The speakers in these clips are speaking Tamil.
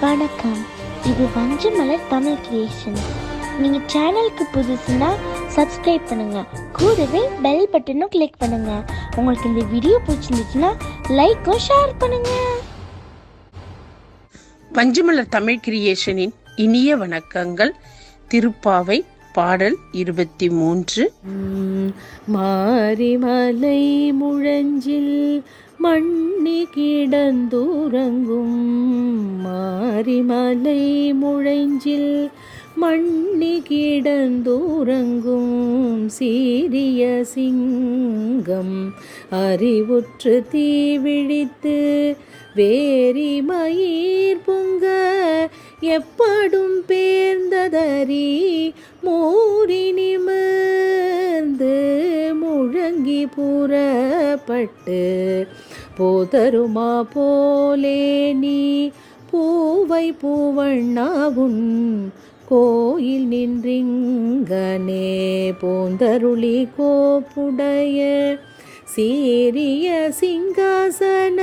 வணக்கம். இது வஞ்சமலர் தமிழ் கிரியேஷன் நீங்கள் சேனலுக்கு புதுசுன்னா சப்ஸ்கிரைப் பண்ணுங்க. கூடவே பெல் பட்டனும் கிளிக் பண்ணுங்க. உங்களுக்கு இந்த வீடியோ பிடிச்சிருந்துச்சுன்னா லைக்கும் ஷேர் பண்ணுங்க. வஞ்சிமலர் தமிழ் கிரியேஷனின் இனிய வணக்கங்கள். திருப்பாவை பாடல் இருபத்தி மூன்று. மாரிமலை முழஞ்சில் மண்ணி கிடந்துறங்கும் மாரிமலை முழைஞ்சில் மண்ணி கிடந்தூரங்கும் சீரிய சிங்கம். அறிவுற்று தீவிழித்து வேரி மயிர் பொங்க எப்படும் பேர்ந்ததறி மூறி நிமிர்ந்து முழங்கி புறப்பட்டு போதருமா போலே நீ பூவை பூவண்ணாவுன் கோயில் நின்றிங்கனே போந்தருளி கோப்புடைய சீரிய சிங்காசன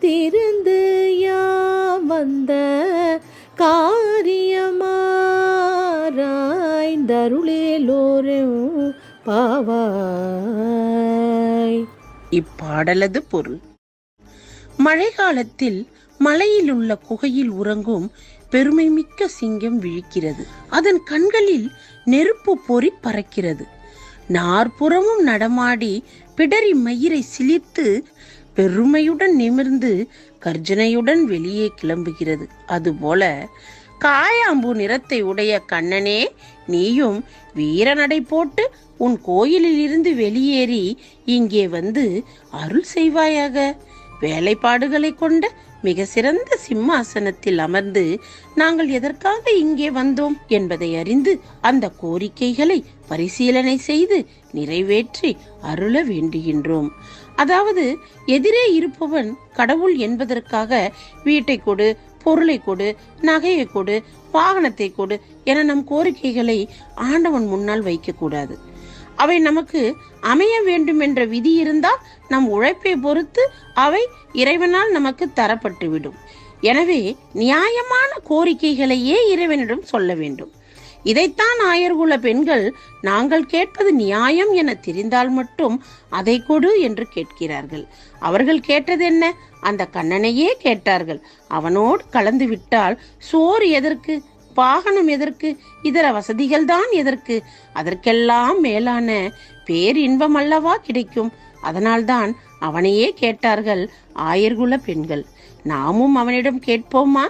திருந்து யாம் வந்த காரியமாராய்ந்தருளேலோரும் பாவாய். இப்பாடலது பொருள். மழைக்காலத்தில் காலத்தில் மலையில் உள்ள குகையில் உறங்கும் பெருமை மிக்க சிங்கம் விழிக்கிறது. அதன் கண்களில் நெருப்பு பொறி பறக்கிறது. நாற்புறமும் நடமாடி பிடரி மயிரை சிலிர்த்து பெருமையுடன் நிமிர்ந்து கர்ஜனையுடன் வெளியே கிளம்புகிறது. அதுபோல காயாம்பு நிறத்தை உடைய கண்ணனே நீயும் வீரநடை போட்டு உன் கோயிலில் இருந்து வெளியேறி இங்கே வந்து அருள் செய்வாயாக. வேலைப்பாடுகளை கொண்ட மிக சிறந்த சிம்மாசனத்தில் அமர்ந்து நாங்கள் எதற்காக இங்கே வந்தோம் என்பதை அறிந்து அந்த கோரிக்கைகளை பரிசீலனை செய்து நிறைவேற்றி அருள வேண்டுகின்றோம். அதாவது எதிரே இருப்பவன் கடவுள் என்பதற்காக வீட்டை கொடு பொருளை கொடு நகையை கொடு வாகனத்தை கொடு என நம் கோரிக்கைகளை ஆண்டவன் முன்னால் வைக்கக்கூடாது. அவை நமக்கு அமைய வேண்டும் என்ற விதி இருந்தால் நம் உழைப்பை பொறுத்து அவை இறைவனால் நமக்கு தரப்பட்டுவிடும். எனவே நியாயமான கோரிக்கைகளையே இறைவனிடம் சொல்ல வேண்டும். இதைத்தான் ஆயர்குல பெண்கள் நாங்கள் கேட்பது நியாயம் என தெரிந்தால் மட்டும் அதை கொடு என்று கேட்கிறார்கள். அவர்கள் கேட்டது என்ன? அந்த கண்ணனையே கேட்டார்கள். அவனோடு கலந்து விட்டால் சோறு எதற்கு? வாகனம் எதற்கு? இதர வசதிகள் தான் எதற்கு? அதற்கெல்லாம் மேலான பேரின்பம் அல்லவா கிடைக்கும்? அதனால்தான் அவனையே கேட்டார்கள் ஆயர்குல பெண்கள். நாமும் அவனிடம் கேட்போமா?